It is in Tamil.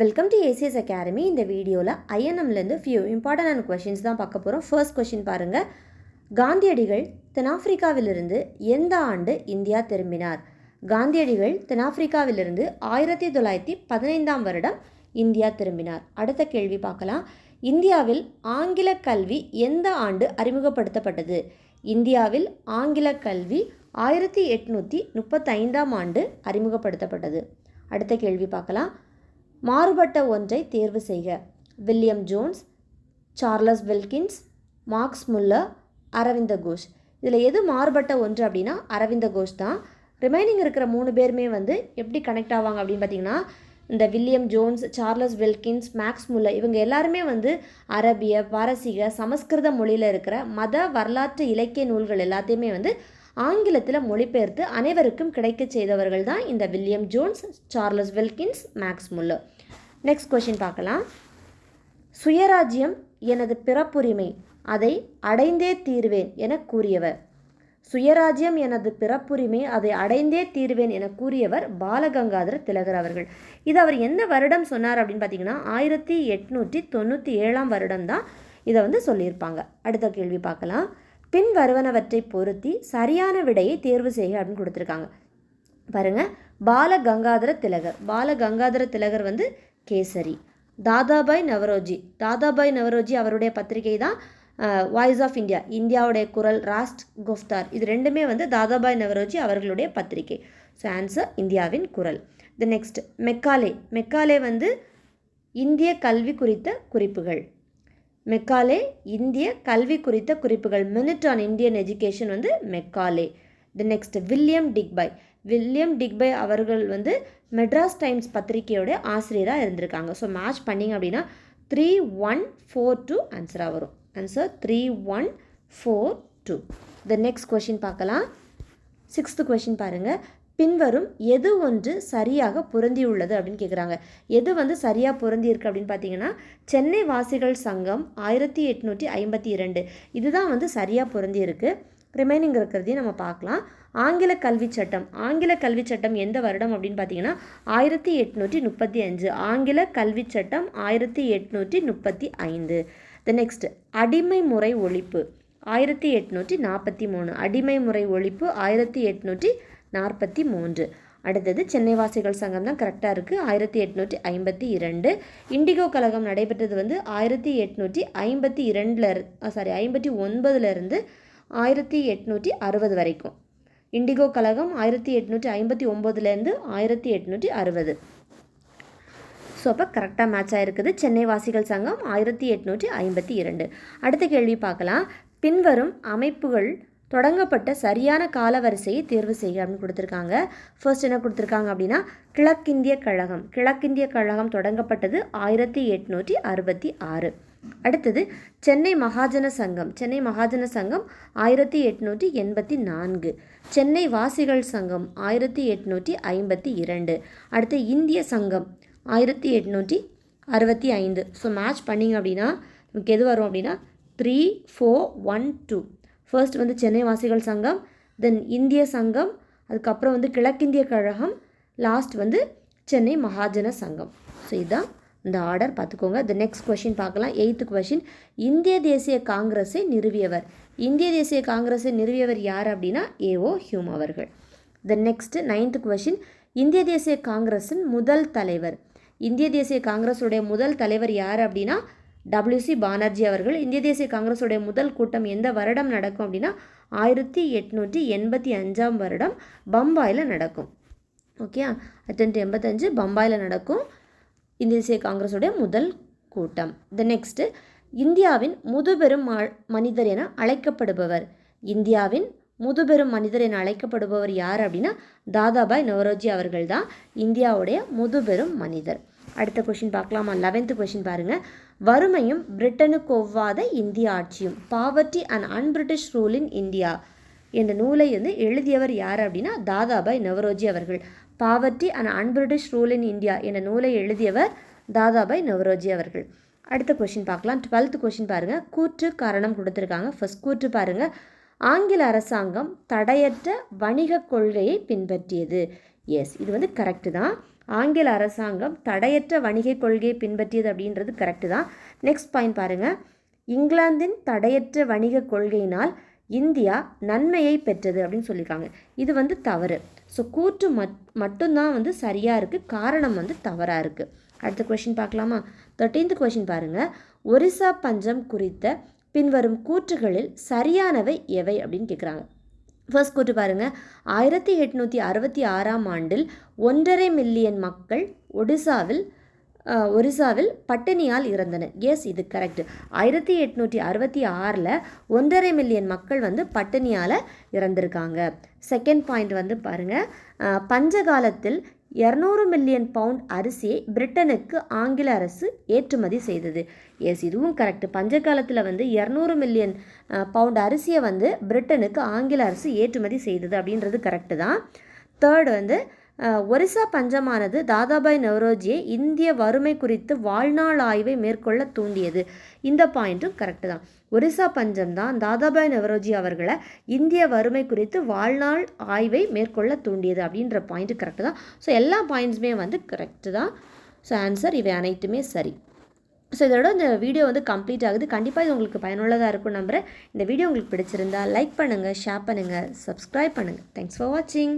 வெல்கம் டு ஏசிஎஸ் அகாடமி இந்த வீடியோவில் ஐஎன்எம்லேருந்து ஃபியூ இம்பார்ட்டண்டான கொஷின்ஸ் தான் பார்க்க போகிறோம் ஃபர்ஸ்ட் கொஷின் பாருங்கள் காந்தியடிகள் தென்னாப்பிரிக்காவிலிருந்து எந்த ஆண்டு இந்தியா திரும்பினார்? காந்தியடிகள் தென்னாப்பிரிக்காவிலிருந்து ஆயிரத்தி தொள்ளாயிரத்தி பதினைந்தாம் வருடம் இந்தியா திரும்பினார். அடுத்த கேள்வி பார்க்கலாம். இந்தியாவில் ஆங்கில கல்வி எந்த ஆண்டு அறிமுகப்படுத்தப்பட்டது? இந்தியாவில் ஆங்கில கல்வி ஆயிரத்தி எட்நூற்றி முப்பத்தைந்தாம் ஆண்டு அறிமுகப்படுத்தப்பட்டது. அடுத்த கேள்வி பார்க்கலாம். மாறுபட்ட ஒன்றை தேர்வு செய்க. William Jones Charles Wilkins Marx Muller Aravinda Ghosh. இதில் எது மாறுபட்ட ஒன்று அப்படின்னா அரவிந்த கோஷ் தான். ரிமைனிங் இருக்கிற மூணு பேருமே வந்து எப்படி கனெக்ட் ஆவாங்க அப்படின்னு பார்த்தீங்கன்னா இந்த William Jones Charles Wilkins Max Muller இவங்க எல்லாருமே வந்து அரபிய பாரசீக சமஸ்கிருத மொழியில் இருக்கிற மத வரலாற்று இலக்கிய நூல்கள் எல்லாத்தையுமே வந்து ஆங்கிலத்தில் மொழிபெயர்த்து அனைவருக்கும் கிடைக்க செய்தவர்கள் தான் இந்த William Jones Charles Wilkins Max Muller next question பார்க்கலாம். சுயராஜ்யம் எனது பிறப்புரிமை அதை அடைந்தே தீர்வேன் என கூறியவர். சுயராஜ்யம் எனது பிறப்புரிமை அதை அடைந்தே தீர்வேன் என கூறியவர் பாலகங்காதர திலகர் அவர்கள். இது அவர் எந்த வருடம் சொன்னார் அப்படின்னு பார்த்தீங்கன்னா ஆயிரத்தி எட்நூற்றி தொண்ணூற்றி ஏழாம் வருடம் தான் இதை வந்து சொல்லியிருப்பாங்க. அடுத்த கேள்வி பார்க்கலாம். பின் வருவனவற்றை பொருத்தி சரியான விடையை தேர்வு செய்ய அப்படின்னு கொடுத்துருக்காங்க. பாருங்கள் பால கங்காதர திலகர். பால கங்காதர திலகர் வந்து கேசரி. தாதாபாய் நவரோஜி. தாதாபாய் நவரோஜி அவருடைய பத்திரிகை தான் வாய்ஸ் ஆஃப் இந்தியா இந்தியாவுடைய குரல் ராஸ்ட் குஃப்தார் இது ரெண்டுமே வந்து தாதாபாய் நவரோஜி அவர்களுடைய பத்திரிகை. ஸோ ஆன்சர் இந்தியாவின் குரல். த நெக்ஸ்ட் மெக்காலே மெக்காலே வந்து இந்திய கல்வி குறித்த குறிப்புகள். மெக்காலே இந்திய கல்வி குறித்த குறிப்புகள். மினிட் ஆன் இந்தியன் எஜுகேஷன் வந்து Macaulay. The next William Digby. William Digby அவர்கள் வந்து மெட்ராஸ் டைம்ஸ் பத்திரிகையோட ஆசிரியராக இருந்திருக்காங்க. ஸோ மேட்ச் பண்ணிங்க அப்படின்னா த்ரீ ஒன் ஃபோர் டூ ஆன்சராக வரும். Answer three one four two the next question பார்க்கலாம். சிக்ஸ்த்து கொஷின் பாருங்கள் பின்வரும் எது ஒன்று சரியாக பொருந்தியுள்ளது அப்படின்னு கேட்குறாங்க எது வந்து சரியாக பொருந்தியிருக்கு அப்படின்னு பார்த்தீங்கன்னா சென்னை வாசிகள் சங்கம் ஆயிரத்தி எட்நூற்றி ஐம்பத்தி இரண்டு. இதுதான் வந்து சரியாக பொருந்தியிருக்கு. ரிமைனிங் இருக்கிறதையும் நம்ம பார்க்கலாம். ஆங்கில கல்வி சட்டம். ஆங்கில கல்வி சட்டம் எந்த வருடம் அப்படின்னு பார்த்தீங்கன்னா ஆயிரத்தி எட்நூற்றி முப்பத்தி அஞ்சு. ஆங்கில கல்வி சட்டம் ஆயிரத்தி எட்நூற்றி முப்பத்தி ஐந்து. த நெக்ஸ்ட் அடிமை முறை ஒழிப்பு. ஆயிரத்தி எட்நூற்றி நாற்பத்தி மூணு. அடிமை முறை ஒழிப்பு ஆயிரத்தி எட்நூற்றி நாற்பத்தி மூன்று. அடுத்தது சென்னை வாசிகள் சங்கம் தான் கரெக்டாக இருக்குது ஆயிரத்தி எட்நூற்றி ஐம்பத்தி இரண்டு. இண்டிகோ கழகம் நடைபெற்றது வந்து ஆயிரத்தி எட்நூற்றி ஐம்பத்தி இரண்டில் சாரி ஐம்பத்தி ஒன்பதுலேருந்து ஆயிரத்தி எட்நூற்றி அறுபது வரைக்கும். இண்டிகோ கழகம் ஆயிரத்தி எட்நூற்றி ஐம்பத்தி ஒம்போதுலேருந்து ஆயிரத்தி எட்நூற்றி அறுபது. ஸோ அப்போ கரெக்டாக மேட்ச் ஆகிருக்குது சென்னை வாசிகள் சங்கம் ஆயிரத்தி எட்நூற்றி ஐம்பத்தி இரண்டு. அடுத்த கேள்வி பார்க்கலாம். பின்வரும் அமைப்புகள் தொடங்கப்பட்ட சரியான காலவரிசையை தேர்வு செய்ய அப்படின்னு கொடுத்துருக்காங்க. ஃபர்ஸ்ட் என்ன கொடுத்துருக்காங்க அப்படின்னா கிழக்கிந்திய கழகம். கிழக்கிந்திய கழகம் தொடங்கப்பட்டது ஆயிரத்தி எட்நூற்றி அறுபத்தி ஆறு. அடுத்தது சென்னை மகாஜன சங்கம். சென்னை மகாஜன சங்கம் ஆயிரத்தி எட்நூற்றி எண்பத்தி நான்கு. சென்னை வாசிகள் சங்கம் ஆயிரத்தி எட்நூற்றி ஐம்பத்தி இரண்டு. அடுத்து இந்திய சங்கம் ஆயிரத்தி எட்நூற்றி அறுபத்தி ஐந்து. ஸோ மேட்ச் பண்ணிங்க அப்படின்னா நமக்கு எது வரும் அப்படின்னா three four one two first வந்து சென்னை வாசிகள் சங்கம் தென் இந்திய சங்கம் அதுக்கப்புறம் வந்து கிழக்கிந்திய கழகம் லாஸ்ட் வந்து சென்னை மகாஜன சங்கம். ஸோ இதுதான் இந்த ஆர்டர் பார்த்துக்கோங்க. த நெக்ஸ்ட் கொஷின் பார்க்கலாம். எயித்து கொஷின் இந்திய தேசிய காங்கிரஸை நிறுவியவர். இந்திய தேசிய காங்கிரஸை நிறுவியவர் யார் அப்படின்னா ஏஓ ஹியூம் அவர்கள். த நெக்ஸ்ட் நைன்த் கொஷின் இந்திய தேசிய காங்கிரஸின் முதல் தலைவர். இந்திய தேசிய காங்கிரஸுடைய முதல் தலைவர் யார் அப்படின்னா டபிள்யூசி பானர்ஜி அவர்கள் இந்திய தேசிய காங்கிரஸுடைய முதல் கூட்டம் எந்த வருடம் நடக்கும் அப்படின்னா ஆயிரத்தி எட்நூற்றி எண்பத்தி அஞ்சாம் வருடம் பம்பாயில் நடக்கும். ஓகே அட்டன்ட்டு எண்பத்தஞ்சு பம்பாயில் நடக்கும் இந்திய தேசிய காங்கிரஸுடைய முதல் கூட்டம். த நெக்ஸ்ட்டு இந்தியாவின் முதுபெரும் மனிதர் என அழைக்கப்படுபவர். இந்தியாவின் முதுபெரும் மனிதர் என அழைக்கப்படுபவர் யார் அப்படின்னா தாதாபாய் நவரோஜி அவர்கள் தான் இந்தியாவுடைய முதுபெரும் மனிதர். அடுத்த கொஷின் பார்க்கலாமா? லெவன்த்து கொஷின் பாருங்கள் வறுமையும் பிரிட்டனுக்கு ஒவ்வாத இந்திய ஆட்சியும் poverty and unBritish rule in India என்ற நூலை வந்து எழுதியவர் யார் அப்படின்னா? தாதாபாய் நவரோஜி அவர்கள். Poverty and unBritish rule in India என்ற நூலை எழுதியவர் தாதாபாய் நவரோஜி அவர்கள். அடுத்த கொஷின் பார்க்கலாம். டுவெல்த் கொஷின் பாருங்கள் கூற்று காரணம் கொடுத்துருக்காங்க. ஃபர்ஸ்ட் கூற்று பாருங்கள் ஆங்கில அரசாங்கம் தடையற்ற வணிக கொள்கையை பின்பற்றியது. எஸ் இது வந்து கரெக்டு தான். ஆங்கில அரசாங்கம் தடையற்ற வணிக கொள்கையை பின்பற்றியது அப்படின்றது கரெக்டு தான். நெக்ஸ்ட் பாயிண்ட் பாருங்கள் இங்கிலாந்தின் தடையற்ற வணிக கொள்கையினால் இந்தியா நன்மையை பெற்றது அப்படின்னு சொல்லியிருக்காங்க. இது வந்து தவறு. ஸோ கூற்று மட் மட்டும்தான் வந்து சரியாக இருக்குது காரணம் வந்து தவறாக இருக்குது அடுத்த கொஷின் பார்க்கலாமா? தேர்ட்டீன்த் கொஷின் பாருங்கள் ஒரிசா பஞ்சம் குறித்த பின்வரும் கூற்றுகளில் சரியானவை எவை அப்படின்னு கேட்குறாங்க ஃபர்ஸ்ட் கூட்டு பாருங்கள் ஆயிரத்தி எட்நூற்றி அறுபத்தி ஆறாம் ஆண்டில் ஒன்றரை மில்லியன் மக்கள் ஒடிசாவில் ஒரிசாவில் பட்டினியால் இறந்தனர். எஸ் இது கரெக்ட் ஆயிரத்தி எட்நூற்றி அறுபத்தி ஆறில் ஒன்றரை மில்லியன் மக்கள் வந்து பட்டினியால் இறந்திருக்காங்க. செகண்ட் பாயிண்ட் வந்து பாருங்கள் பஞ்சகாலத்தில் பஞ்ச காலத்தில் இரநூறு மில்லியன் பவுண்ட் அரிசியை பிரிட்டனுக்கு ஆங்கில அரசு ஏற்றுமதி செய்தது. எஸ் இதுவும் கரெக்ட் பஞ்ச காலத்தில் வந்து இரநூறு மில்லியன் பவுண்ட் அரிசியை வந்து பிரிட்டனுக்கு ஆங்கில அரசு ஏற்றுமதி செய்தது அப்படின்றது கரெக்டு தான். தேர்ட் வந்து ஒரிசா பஞ்சமானது தாதாபாய் நவரோஜியை இந்திய வறுமை குறித்து வாழ்நாள் ஆய்வை மேற்கொள்ள தூண்டியது. இந்த பாயிண்ட்டும் கரெக்டு தான். ஒரிசா பஞ்சம் தான் தாதாபாய் நவரோஜி அவர்களை இந்திய வறுமை குறித்து வாழ்நாள் ஆய்வை மேற்கொள்ள தூண்டியது அப்படின்ற பாயிண்ட் கரெக்டு தான். ஸோ எல்லா பாயிண்ட்ஸுமே வந்து கரெக்டு தான். ஸோ ஆன்சர் இவை அனைத்துமே சரி. ஸோ இதோட இந்த வீடியோ வந்து கம்ப்ளீட் ஆகுது. கண்டிப்பாக இது உங்களுக்கு பயனுள்ளதாக இருக்கும் நம்புகிறேன் இந்த வீடியோ உங்களுக்கு பிடிச்சிருந்தா லைக் பண்ணுங்கள் ஷேர் பண்ணுங்கள் சப்ஸ்கிரைப் பண்ணுங்கள் தேங்க்ஸ் ஃபார் வாட்சிங்